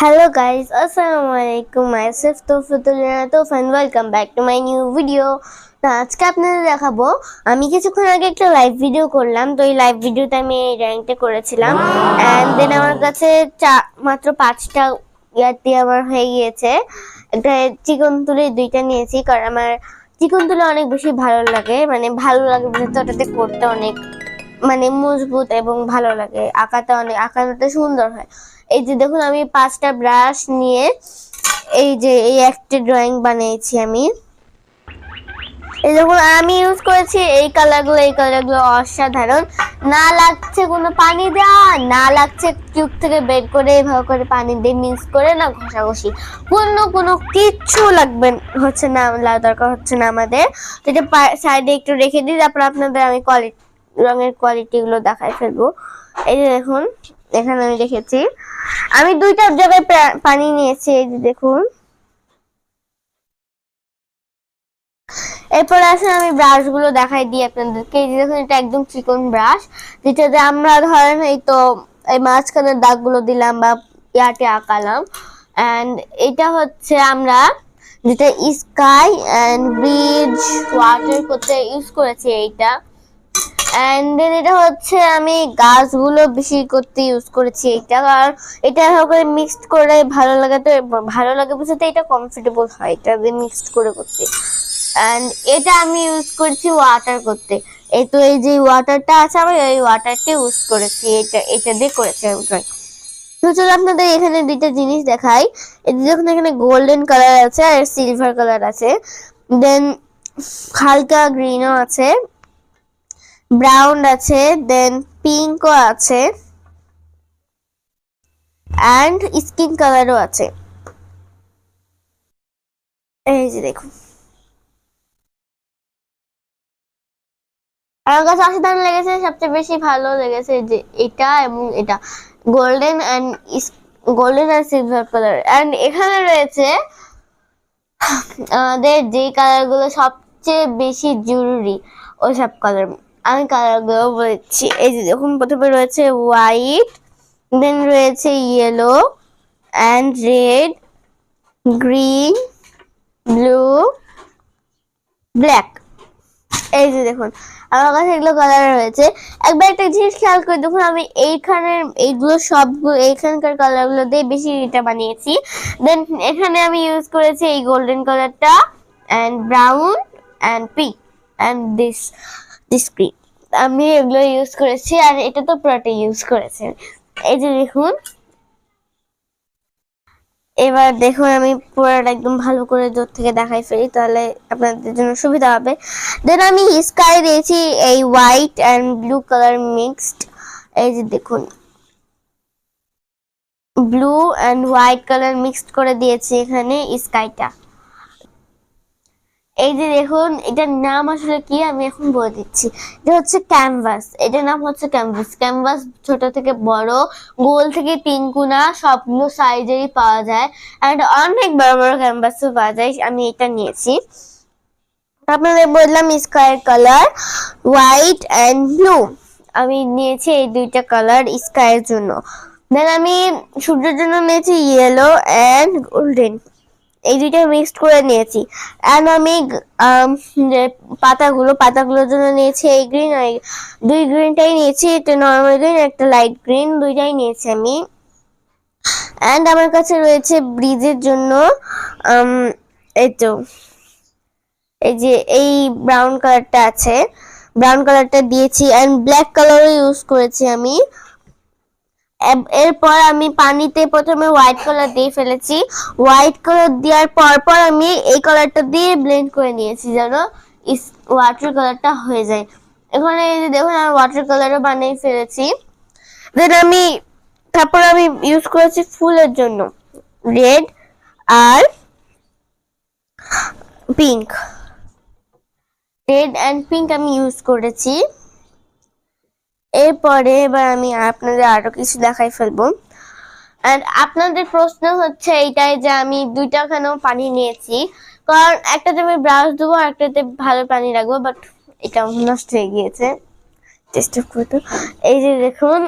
Hello guys, Assalamualaikum. Myself Tawfiqulina Tawf and welcome back to my new video. তো আজকে আপনাদের দেখাবো আমি কিছুক্ষণ আগে একটা লাইভ ভিডিও করলাম তো এই লাইভ ভিডিওতে আমি এই র্যাঙ্কটা করেছিলাম অ্যান্ড দেন আমার কাছে চা- মাত্র পাঁচটা ইয়ার দিয়ে আমার হয়ে গিয়েছে একটা চিকন তুলে দুইটা নিয়েছি কারণ আমার চিকন তুলে অনেক বেশি ভালো লাগে মানে ভালো লাগে বলতে ওটাতে করতে অনেক মানে মজবুত এবং ভালো লাগে। আঁকাটা অনেক, আঁকাটা সুন্দর হয়। এই যে দেখুন, আমি পাঁচটা ব্রাশ নিয়ে এই যে, এই একটা ড্রয়িং বানিয়েছি আমি। এই দেখুন, আমি ইউজ করেছি এই কালারগুলো এই কালারগুলো অসাধারণ। না লাগছে কোনো পানি দেওয়া, না লাগছে টিউব থেকে বের করে এভাবে করে পানি দিয়ে মিক্স করে না ঘষাঘষি। কোনো কোনো কিচ্ছু লাগবে, হচ্ছে না দরকার হচ্ছে না আমাদের। তো এটা সাইডে একটু রেখে দিই, তারপর আপনাদের আমি কোয়ালিটি রঙের কোয়ালিটি গুলো দেখাই ফেলব। এই যে দেখুন, এখানে আমি রেখেছি আমি দুইটা জায়গায় পানি নিয়েছি, এই যে দেখুন। এরপর আসলে আমি ব্রাশগুলো দেখাই দিই আপনাদেরকে। এই যে দেখুন, এটা একদম চিকন ব্রাশ যেটাতে আমরা ধরেন এই তো, এই মাঝখানের দাগগুলো দিলাম বা ইয়াতে আঁকালাম। অ্যান্ড এটা হচ্ছে আমরা যেটা স্কাই অ্যান্ড ব্রিজ ওয়াটার করতে ইউজ করেছি এইটা। অ্যান্ড দেন এটা হচ্ছে আমি গাছগুলো বেশি করতে ইউজ করেছি এটা কারণ এটা করে মিক্সড করে ভালো লাগে তো, ভালো লাগে বুঝতে এটা কমফোর্টেবল হয় এটা দিয়ে মিক্সড করে করতে। অ্যান্ড এটা আমি ইউজ করছি ওয়াটার করতে। এই তো এই যে ওয়াটারটা আছে, আমি এই ওয়াটারটা ইউজ করেছি। এটা এটা দিয়ে করেছি আমি drawing। তো চলো আপনাদের এখানে দুইটা জিনিস দেখাই। দেখুন এখানে গোল্ডেন কালার আছে আর সিলভার কালার আছে। দেন হালকা গ্রিনও আছে। ব্রাউন আছে দেন পিঙ্কও আছে অ্যান্ড স্কিন কালারও আছে। এই যে দেখুন। আমার কাছে অসাধারণ লেগেছে, সবচেয়ে বেশি ভালো লেগেছে যে এটা এবং এটা। Golden and golden and silver colour and এখানে রয়েছে, আমাদের যে কালারগুলো সবচেয়ে বেশি জরুরি ওই সব কালার আমি কালারগুলো বলেছি। এই যে দেখুন, প্রথমে রয়েছে হোয়াইট দেন রয়েছে yellow and red green blue black এই যে দেখুন, আমার কাছে এগুলো কালার রয়েছে। একবার একটা জিনিস খেয়াল করে দেখুন, আমি এইখানের এইগুলো সবগুলো, এইখানকার কালারগুলো দিয়ে বেশি এটা বানিয়েছি। দেন এখানে আমি ইউজ করেছি এই গোল্ডেন কালারটা and brown and pink and this this green আমি এগুলো ইউজ করেছি আর এটা তো পুরোটা ইউজ করেছি। এই যে দেখুন। এবার দেখুন আমি পুরোটা একদম ভালো করে দূর থেকে দেখাই ফেলি, তাহলে আপনাদের জন্য সুবিধা হবে। দেন আমি স্কাই দিয়েছি এই white and blue colour mixed এই যে দেখুন। Blue and white colour mixed করে দিয়েছি এখানে স্কাইটা এই যে দেখুন, এটার নাম আসলে কি আমি এখন বলে দিচ্ছি। এটা হচ্ছে ক্যানভাস এটার নাম হচ্ছে ক্যানভাস ক্যানভাস ছোট থেকে বড়, গোল থেকে তিন কুনা সবগুলো সাইজেরই পাওয়া যায়। অ্যান্ড অনেক বড় বড় ক্যানভাসও পাওয়া যায়, আমি এটা নিয়েছি। আপনাদের বললাম sky colour white and blue আমি নিয়েছি এই দুইটা কালার স্কাইয়ের জন্য। দেন আমি সূর্যের জন্য নিয়েছি ইয়েলো অ্যান্ড গোল্ডেন এই দুইটা মিক্সড করে নিয়েছি। অ্যান্ড আমি পাতাগুলো, পাতাগুলোর জন্য নিয়েছি এই গ্রিন আর দুই গ্রিনটাই নিয়েছি, একটা নর্মাল গ্রিন একটা লাইট গ্রিন দুইটাই নিয়েছি আমি। অ্যান্ড আমার কাছে রয়েছে ব্রিজের জন্য এই তো, এই যে এই ব্রাউন কালারটা আছে। ব্রাউন কালারটা দিয়েছি অ্যান্ড ব্ল্যাক কালারও ইউজ করেছি আমি। এরপর আমি পানিতে প্রথমে হোয়াইট কালার দিয়ে ফেলেছি। হোয়াইট কালার দেওয়ার পর পর আমি এই কালারটা দিয়ে ব্লেন্ড করে নিয়েছি যেন ওয়াটার কালারটা হয়ে যায়। এখানে এই যে দেখুন, আমি ওয়াটার কালারও বানিয়ে ফেলেছি। দেন আমি, তারপর আমি ইউজ করেছি ফুলের জন্য। রেড আর পিঙ্ক রেড অ্যান্ড পিঙ্ক আমি ইউজ করেছি। এরপরে এবার আমি আপনাদের আরও কিছু দেখাই ফেলব। আর আপনাদের প্রশ্ন হচ্ছে এইটাই যে আমি দুইটা খানেও পানি নিয়েছি? কারণ একটাতে আমি ব্রাশ দেবো একটাতে ভালো পানি রাখব বাট এটা নষ্ট হয়ে গিয়েছে। চেষ্টা করতো এই যে দেখুন